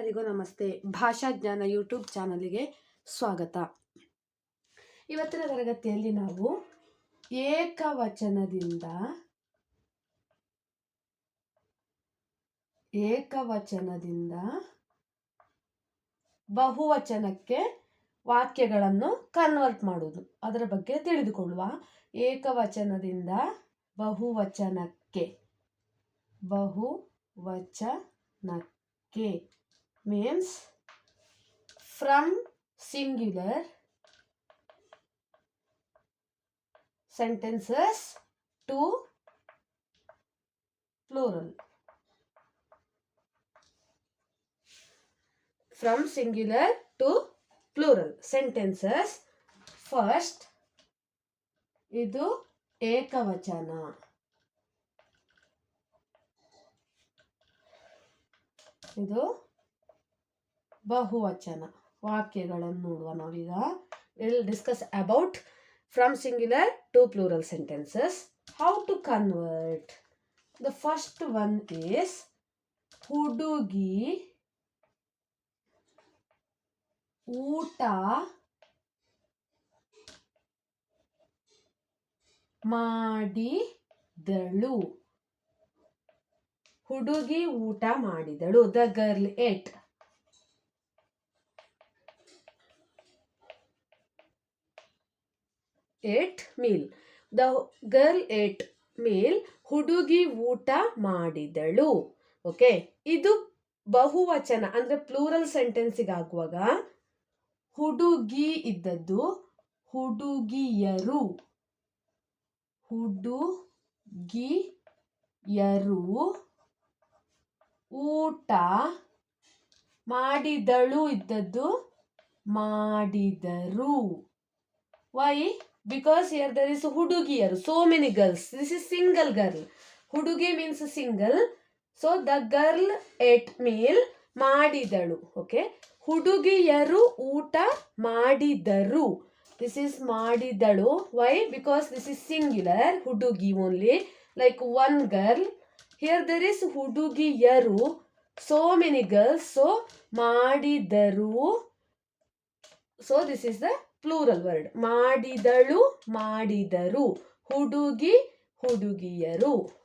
ಎಲ್ಲರಿಗೂ ನಮಸ್ತೆ. ಭಾಷಾ ಜ್ಞಾನ ಯೂಟ್ಯೂಬ್ ಚಾನಲಿಗೆ ಸ್ವಾಗತ. ಇವತ್ತಿನ ತರಗತಿಯಲ್ಲಿ ನಾವು ಏಕವಚನದಿಂದ ಏಕವಚನದಿಂದ ಬಹುವಚನಕ್ಕೆ ವಾಕ್ಯಗಳನ್ನು ಕನ್ವರ್ಟ್ ಮಾಡುವುದು. ಅದರ ಬಗ್ಗೆ ತಿಳಿದುಕೊಳ್ಳುವ. ಏಕವಚನದಿಂದ ಬಹುವಚನಕ್ಕೆ. ಬಹುವಚನಕ್ಕೆ. means from singular sentences to plural from singular to plural sentences first ಇದು ಏಕವಚನ ಇದು ಬಹುವಚನ ವಾಕ್ಯಗಳನ್ನು ನೋಡುವ ನಾವೀಗ. Will discuss about from singular to plural sentences how to convert the first one is ಹುಡುಗಿ ಊಟ ಮಾಡಿದಳು. ಹುಡುಗಿ ಊಟ ಮಾಡಿದಳು. The girl ate ate meal. The girl ate meal ಹುಡುಗಿ ಊಟ ಮಾಡಿದಳು. ಓಕೆ? ಇದು ಬಹುವಚನ, ಅಂದರೆ ಪ್ಲೂರಲ್ ಸೆಂಟೆನ್ಸಿಗೆ ಆಗುವಾಗ ಹುಡುಗಿ ಇದ್ದದ್ದು ಹುಡುಗಿಯರು. ಹುಡುಗಿಯರು ಊಟ ಮಾಡಿದಳು, ಇದ್ದದ್ದು ಮಾಡಿದರು. Why? Because here there is ಹುಡುಗಿಯರು so many girls this is single girl ಹುಡುಗಿ means single so the girl ate meal ಮಾಡಿದಳು ಓಕೆ ಹುಡುಗಿಯರು ಊಟ ಮಾಡಿದರು ದಿಸ್ ಇಸ್ ಮಾಡಿದಳು why because this is singular ಹುಡುಗಿ only like one girl here there is ಹುಡುಗಿಯರು so many girls so ಮಾಡಿದರು so this is the plural word ಮಾಡಿದಳು, ಮಾಡಿದರು. ಹುಡುಗಿ, ಹುಡುಗಿಯರು.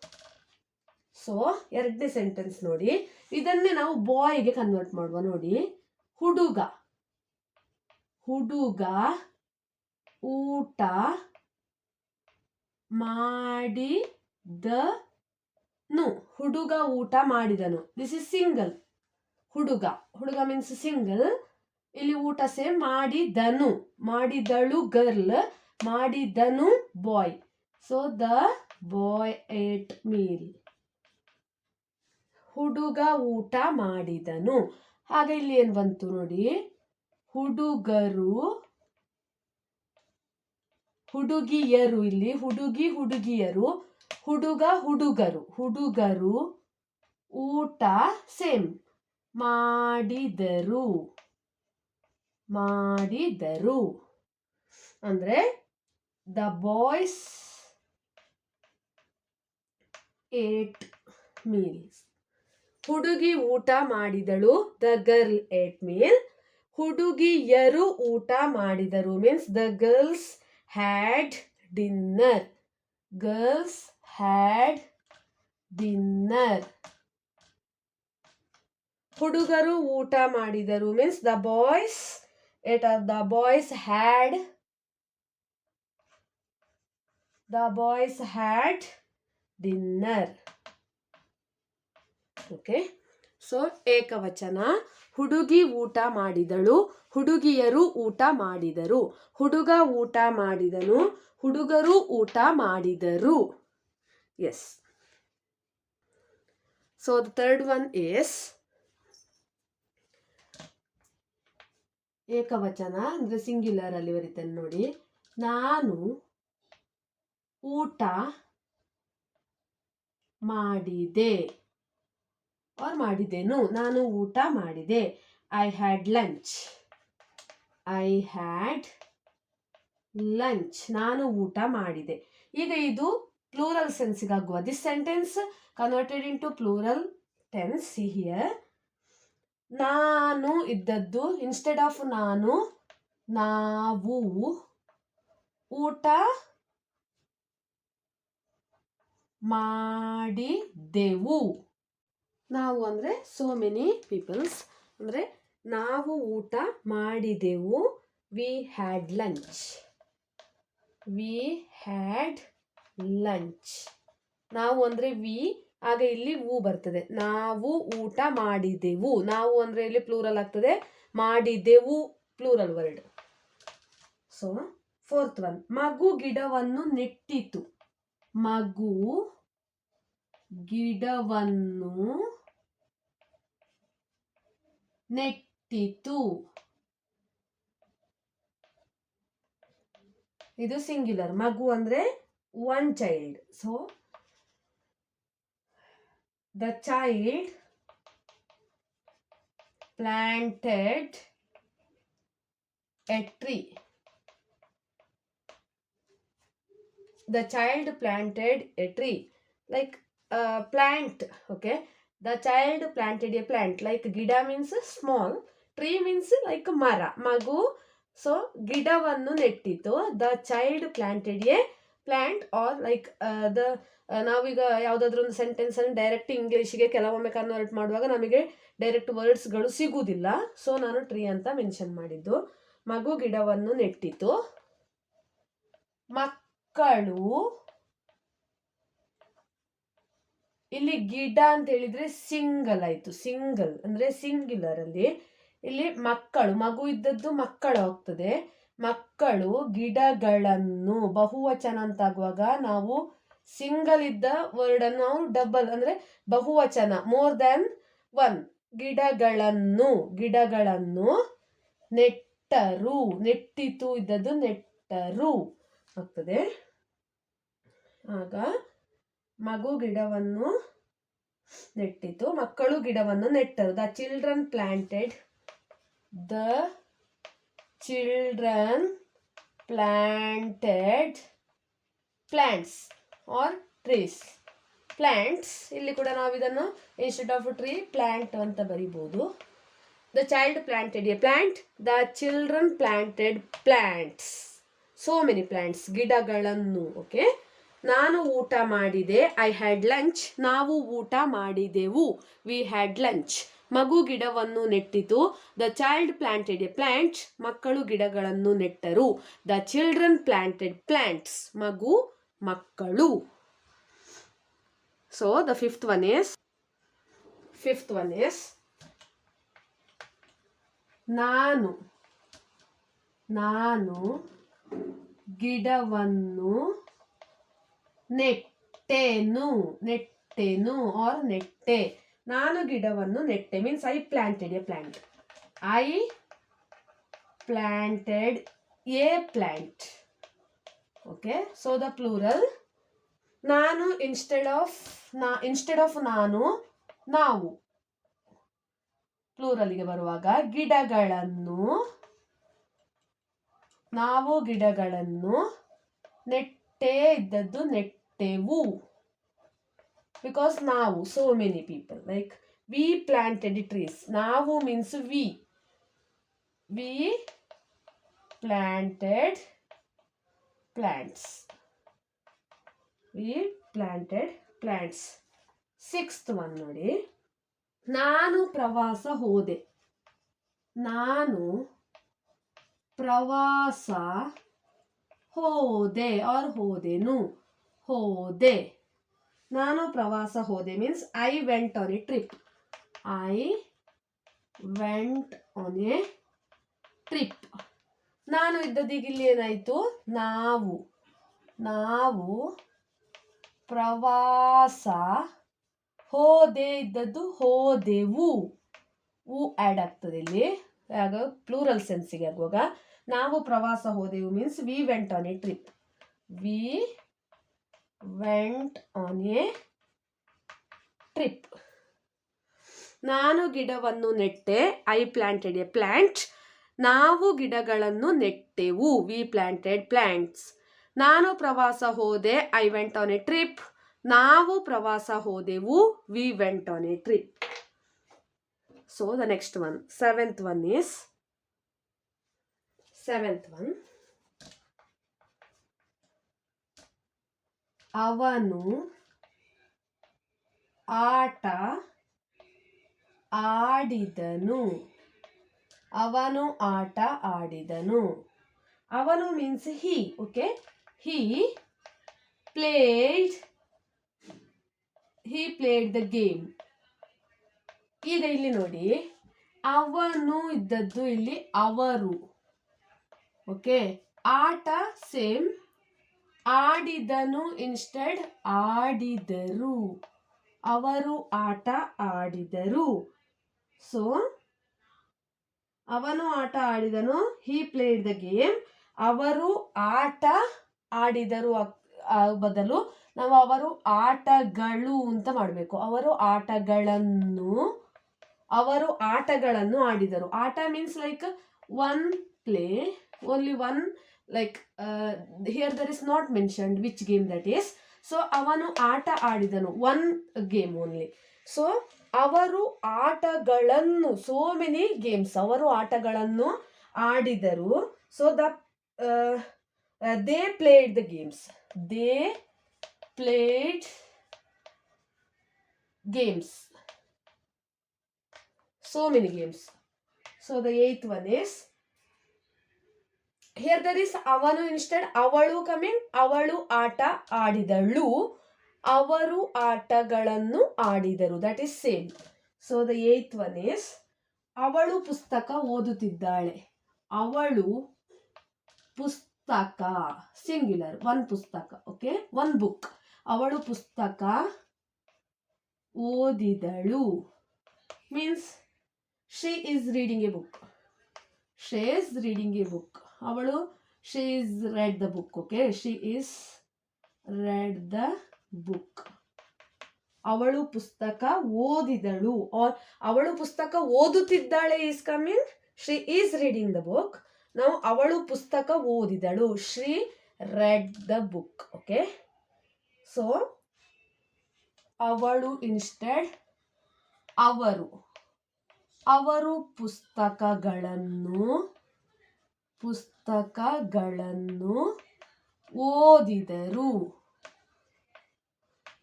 ಸೊ ಎರಡನೇ ಸೆಂಟೆನ್ಸ್ ನೋಡಿ. ಇದನ್ನೇ ನಾವು ಬಾಯ್ಗೆ ಕನ್ವರ್ಟ್ ಮಾಡುವ ನೋಡಿ. ಹುಡುಗ. ಹುಡುಗ, ಊಟ ಮಾಡಿದನು. ಹುಡುಗ ಊಟ ಮಾಡಿದನು. ದಿಸ್ ಇಸ್ ಸಿಂಗಲ್ ಹುಡುಗ. ಹುಡುಗ ಮೀನ್ಸ್ ಸಿಂಗಲ್ ಇಲ್ಲಿ ಊಟ ಸೇಮ್ ಮಾಡಿದನು, ಮಾಡಿದಳು ಗರ್ಲ್, ಮಾಡಿದನು boy. So the boy ate meal ಹುಡುಗ ಊಟ ಮಾಡಿದನು. ಹಾಗೆ ಇಲ್ಲಿ ಏನು ಬಂತು ನೋಡಿ? ಹುಡುಗರು, ಹುಡುಗಿಯರು ಇಲ್ಲಿ, ಹುಡುಗಿ ಹುಡುಗಿಯರು, ಹುಡುಗ ಹುಡುಗರು ಹುಡುಗರು ಊಟ ಸೇಮ್ ಮಾಡಿದರು. ಮಾಡಿದರು. ಅಂದರೆ, ದ ಬಾಯ್ಸ್ ಏಟ್ ಮೀಲ್ಸ್. ಹುಡುಗಿ ಊಟ ಮಾಡಿದಳು. The girl ate meal. ಹುಡುಗಿಯರು ಊಟ ಮಾಡಿದರು. Means, the girls had dinner. Girls had dinner. ಹುಡುಗರು ಊಟ ಮಾಡಿದರು. Means, the boys ate or the boys had the boys had dinner okay so ಏಕವಚನ. ಹುಡುಗಿ ಊಟ ಮಾಡಿದಳು. ಹುಡುಗಿಯರು ಊಟ ಮಾಡಿದರು. ಹುಡುಗ ಊಟ ಮಾಡಿದನು. ಹುಡುಗರು ಊಟ ಮಾಡಿದರು. Yes so the third one is ಏಕವಚನ ಅಂದರೆ ಸಿಂಗ್ಯುಲರ್ ಅಲ್ಲಿ ಬರೀತೇನೆ ನೋಡಿ. ನಾನು ಊಟ ಮಾಡಿದೆ ಆರ್ ಮಾಡಿದ್ದೇನು ನಾನು ಊಟ ಮಾಡಿದೆ. I had lunch I had lunch ನಾನು ಊಟ ಮಾಡಿದೆ. ಈಗ ಇದು plural ಸೆನ್ಸಿಗಾಗುವ this sentence converted into plural tense here ನಾನು ಇದ್ದದ್ದು ಇನ್ಸ್ಟೆಡ್ ಆಫ್ ನಾನು, ನಾವು, ಊಟ ಮಾಡಿದೆವು ನಾವು ಅಂದರೆ ಸೋ ಮೆನಿ ಪೀಪಲ್ಸ್ ಅಂದರೆ ನಾವು ಊಟ ಮಾಡಿದೆವು we had lunch we had lunch ನಾವು ಅಂದರೆ ವಿ ಆಗ ಇಲ್ಲಿ ಊ ಬರ್ತದೆ. ನಾವು ಊಟ ಮಾಡಿದೆವು. ನಾವು ಅಂದರೆ ಇಲ್ಲಿ ಪ್ಲೂರಲ್ ಆಗ್ತದೆ? ಮಾಡಿದೆವು plural word so fourth one ಮಗು ಗಿಡವನ್ನು ನೆಟ್ಟಿತು. ಮಗು ಗಿಡವನ್ನು ನೆಟ್ಟಿತು. ಇದು ಸಿಂಗ್ಯುಲರ್ ಮಗು ಅಂದ್ರೆ one child so the child planted a tree. the child planted a tree like uh, plant okay the child planted a plant like gida means small tree means like mara magu So, ಗಿಡವನ್ನು ನೆಟ್ಟಿತು the child planted a plant or like the ನಾವೀಗ ಯಾವುದಾದ್ರೂ ಒಂದು ಸೆಂಟೆನ್ಸನ್ನು direct ಇಂಗ್ಲೀಷ್ಗೆ ಕೆಲವೊಮ್ಮೆ convert ಮಾಡುವಾಗ ನಮಗೆ direct ವರ್ಡ್ಸ್ಗಳು ಸಿಗುವುದಿಲ್ಲ so ನಾನು tree ಅಂತ ಮೆನ್ಷನ್ ಮಾಡಿದ್ದು. ಮಗು ಗಿಡವನ್ನು ನೆಟ್ಟಿತು. ಮಕ್ಕಳು ಇಲ್ಲಿ ಗಿಡ ಅಂತ ಹೇಳಿದ್ರೆ ಸಿಂಗಲ್ ಆಯ್ತು. ಸಿಂಗಲ್ ಅಂದ್ರೆ ಸಿಂಗ್ಯುಲರ್ ಅಲ್ಲಿ. ಇಲ್ಲಿ ಮಕ್ಕಳು, ಮಗು ಇದ್ದದ್ದು ಮಕ್ಕಳು ಆಗ್ತದೆ ಮಕ್ಕಳು ಗಿಡಗಳನ್ನು ಬಹುವಚನ ಅಂತಾಗುವಾಗ ನಾವು ಸಿಂಗಲ್ ಇದ್ದ ವರ್ಡ್ ಅನ್ನು ನಾವು ಡಬಲ್ ಅಂದ್ರೆ ಬಹುವಚನ ಮೋರ್ ದನ್ ಒನ್ ಗಿಡಗಳನ್ನು ಗಿಡಗಳನ್ನು ನೆಟ್ಟರು, ನೆಟ್ಟಿತು ಇದ್ದದ್ದು ನೆಟ್ಟರು ಆಗ್ತದೆ. ಆಗ ಮಗು ಗಿಡವನ್ನು ನೆಟ್ಟಿತು, ಮಕ್ಕಳು ಗಿಡವನ್ನು ನೆಟ್ಟರು. The children planted the children planted plants or trees. Plants, ಇಲ್ಲಿ ಕೂಡ ನಾವು ಇದನ್ನು ಇನ್ಸ್ಟೆಡ್ ಆಫ್ ಟ್ರೀ ಪ್ಲ್ಯಾಂಟ್ ಅಂತ ಬರಿಬೋದು. The child planted a plant the children planted plants so many plants ಗಿಡಗಳನ್ನು ಓಕೆ ನಾನು ಊಟ ಮಾಡಿದೆ ಐ ಹ್ಯಾಡ್ ಲಂಚ್ ನಾವು ಊಟ ಮಾಡಿದೆವು. ವಿ ಹ್ಯಾಡ್ ಲಂಚ್ ಮಗು ಗಿಡವನ್ನು ನೆಟ್ಟಿತು. The child planted a plant, ಮಕ್ಕಳು ಗಿಡಗಳನ್ನು ನೆಟ್ಟರು. ದ ಚಿಲ್ಡ್ರನ್ ಪ್ಲಾಂಟೆಡ್ ಪ್ಲಾಂಟ್ಸ್, ಮಗು, ಮಕ್ಕಳು. So the fifth one is fifth one is ನಾನು ನಾನು ಗಿಡವನ್ನು ನೆಟ್ಟೆನು ನೆಟ್ಟೆನು ಆರ್ ನೆಟ್ಟೆ. ನಾನು ಗಿಡವನ್ನು ನೆಟ್ಟೆ means I planted a plant I planted a plant okay so the plural ನಾನು ಇನ್ಸ್ಟೆಡ್ ಆಫ್ ನಾ ಇನ್ಸ್ಟೆಡ್ ಆಫ್ ನಾನು, ನಾವು. ಪ್ಲೂರಲ್ಗೆ ಬರುವಾಗ ಗಿಡಗಳನ್ನು, ನಾವು ಗಿಡಗಳನ್ನು ನೆಟ್ಟೇ ಇದ್ದದ್ದು ನೆಟ್ಟೆವು. ಬಿಕಾಸ್ ನಾವು so many people like we planted trees ನಾವು means we we planted plants we planted plants sixth one ನೋಡಿ. ನಾನು ಪ್ರವಾಸ ಹೋದೆ. ನಾನು ಪ್ರವಾಸ ಹೋದೆ ಆರ್ ಹೋದೆನು. ಹೋದೆ. ನಾನು ಪ್ರವಾಸ ಹೋದೆ means I went on a trip I went on a trip ನಾನು ಇದ್ದದಿಗೆ ಇಲ್ಲಿ ಏನಾಯಿತು? ನಾವು ನಾವು ಪ್ರವಾಸ ಹೋದೆ ಇದ್ದದ್ದು ಹೋದೆವು. ಉ ಆ್ಯಡ್ ಆಗ್ತದೆ ಇಲ್ಲಿ. ಯಾವಾಗ ಪ್ಲೂರಲ್ ಸೆನ್ಸಿಗೆ ಆಗುವಾಗ. ನಾವು ಪ್ರವಾಸ ಹೋದೆವು means we went on a trip we went on a trip ನಾನು ಗಿಡವನ್ನು ನೆಟ್ಟೆ ಐ ಪ್ಲಾಂಟೆಡ್ ಎ ಪ್ಲ್ಯಾಂಟ್ ನಾವು ಗಿಡಗಳನ್ನು ನೆಟ್ಟೆವು ವಿ ಪ್ಲ್ಯಾಂಟೆಡ್ ಪ್ಲ್ಯಾಂಟ್ಸ್ ನಾನು ಪ್ರವಾಸ ಹೋದೆ I went on a trip ನಾವು ಪ್ರವಾಸ ಹೋದೆವು we went on a trip so the next one seventh one is seventh one ಅವನು ಆಟ ಆಡಿದನು. ಅವನು ಆಟ ಆಡಿದನು. ಅವನು means he okay he played he played the game ಈಗ ಇಲ್ಲಿ ನೋಡಿ, ಅವನು ಇದ್ದದ್ದು ಇಲ್ಲಿ ಅವರು ಓಕೆ ಆಟ ಸೇಮ್ ಆಡಿದನು ಇನ್ಸ್ಟೆಡ್ ಆಡಿದರು. ಅವರು ಆಟ ಆಡಿದರು. ಸೊ ಅವನು ಆಟ ಆಡಿದನು. ಹಿ ಪ್ಲೇಡ್ ದ ಗೇಮ್ ಅವರು ಆಟ ಆಡಿದರು ಬದಲು ನಾವು ಅವರು ಆಟಗಳು ಅಂತ ಮಾಡಬೇಕು. ಅವರು ಆಟಗಳನ್ನು ಅವರು ಆಟಗಳನ್ನು ಆಡಿದರು. ಆಟ means like one play only one like here there is not mentioned which game that is so ಅವನು ಆಟ ಆಡಿದನು. ಒನ್ ಗೇಮ್ ಓನ್ಲಿ ಸೊ ಅವರು ಆಟಗಳನ್ನು ಸೋ ಮೆನಿ ಗೇಮ್ಸ್ ಅವರು ಆಟಗಳನ್ನು ಆಡಿದರು. So the they played the games they played games so many games. So, the eighth one is here there is ಅವನು instead ಅವಳು ಕಮಿಂಗ್ ಅವಳು ಆಟ ಆಡಿದಳು ಅವರು ಆಟಗಳನ್ನು ಆಡಿದರು that is same so the eighth one is ಅವಳು ಪುಸ್ತಕ ಓದುತ್ತಿದ್ದಾಳೆ ಅವಳು ಪುಸ್ತಕ ಸಿಂಗ್ಯುಲರ್ ಒನ್ ಪುಸ್ತಕ ಓಕೆ ಒನ್ ಬುಕ್ ಅವಳು ಪುಸ್ತಕ ಓದಿದಳು means she is reading a book she is reading a book ಅವಳು she is read the book okay she is read the book ಅವಳು ಪುಸ್ತಕ ಓದಿದಳು. ಆರ್ ಅವಳು ಪುಸ್ತಕ ಓದುತ್ತಿದ್ದಾಳೆ is coming she is reading the book ನಾವು ಅವಳು ಪುಸ್ತಕ ಓದಿದಳು. She read the book okay so ಅವಳು ಇನ್ಸ್ಟೆಡ್ ಅವರು ಅವರು ಪುಸ್ತಕಗಳನ್ನು ಪುಸ್ತಕಗಳನ್ನು ಓದಿದರು.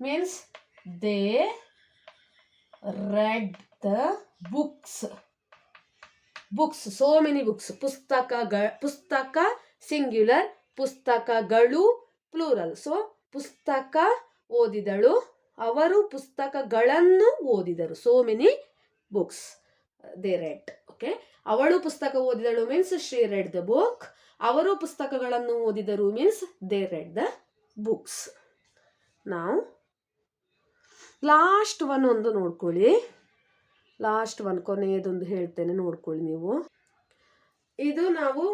Means, they read the books. Books, so many books. ಪುಸ್ತಕಗಳ ಪುಸ್ತಕ ಸಿಂಗ್ಯುಲರ್, ಪುಸ್ತಕಗಳು ಪ್ಲೂರಲ್. ಸೊ, ಪುಸ್ತಕ ಓದಿದಳು. ಅವರು ಪುಸ್ತಕಗಳನ್ನು ಓದಿದರು. So many books. They read. Okay ಅವಳು ಪುಸ್ತಕ ಓದಿದಳು means she read the book ಅವರು ಪುಸ್ತಕಗಳನ್ನು ಓದಿದರು means they read the books ನಾವು ಲಾಸ್ಟ್ ಒನ್ ಒಂದು ನೋಡ್ಕೊಳ್ಳಿ. ಲಾಸ್ಟ್ ಒನ್ ಕೊನೆಯದೊಂದು ಹೇಳ್ತೇನೆ ನೋಡ್ಕೊಳ್ಳಿ ನೀವು. ಇದು ನಾವು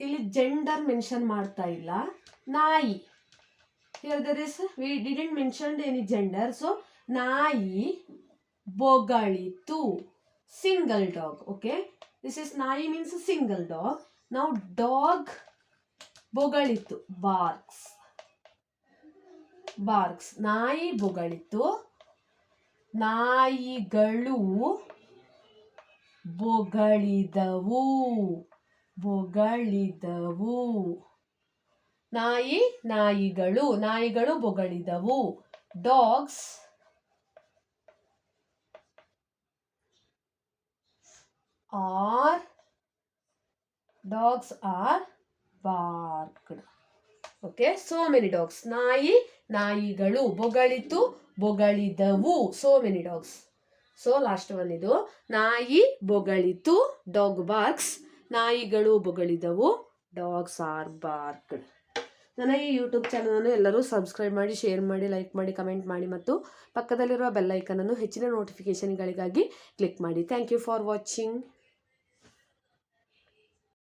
ಇಲ್ಲಿ ಜೆಂಡರ್ ಮೆನ್ಷನ್ ಮಾಡ್ತಾ ಇಲ್ಲ. ನಾಯಿ. Here is we didn't mention any gender so ನಾಯಿ, ಬೊಗಳಿತು. Single dog okay this is ನಾಯಿ ಮೀನ್ಸ್ ಸಿಂಗಲ್ ಡಾಗ್ ನಾವು ಡಾಗ್ ಬೊಗಳಿತ್ತು ಬಾರ್ಕ್ಸ್ ಬಾರ್ಕ್ಸ್ ನಾಯಿ ಬೊಗಳಿತ್ತು. ನಾಯಿಗಳು ಬೊಗಳಿದವು ಬೊಗಳಿದವು. ನಾಯಿ, ನಾಯಿಗಳು ನಾಯಿಗಳು ಬೊಗಳಿದವು. Dogs are dogs are barked okay so many dogs ನಾಯಿ, ನಾಯಿಗಳು. ಬೊಗಳಿತು, ಬೊಗಳಿದವು. So many dogs so last one ಇದು. ನಾಯಿ, ಬೊಗಳಿತು ಡಾಗ್ ಬಾರ್ಕ್ಸ್ ನಾಯಿಗಳು, ಬೊಗಳಿದವು. ಡಾಗ್ಸ್ ಆರ್ ಬಾರ್ಕ್ಡ್ ನನ್ನ ಈ ಯೂಟ್ಯೂಬ್ ಚಾನಲನ್ನು ಎಲ್ಲರೂ ಸಬ್ಸ್ಕ್ರೈಬ್ ಮಾಡಿ ಶೇರ್ ಮಾಡಿ ಲೈಕ್ ಮಾಡಿ ಕಮೆಂಟ್ ಮಾಡಿ ಮತ್ತು ಪಕ್ಕದಲ್ಲಿರುವ ಬೆಲ್ ಐಕನನ್ನು ಹೆಚ್ಚಿನ ನೋಟಿಫಿಕೇಷನ್ಗಳಿಗಾಗಿ ಕ್ಲಿಕ್ ಮಾಡಿ. Thank you for watching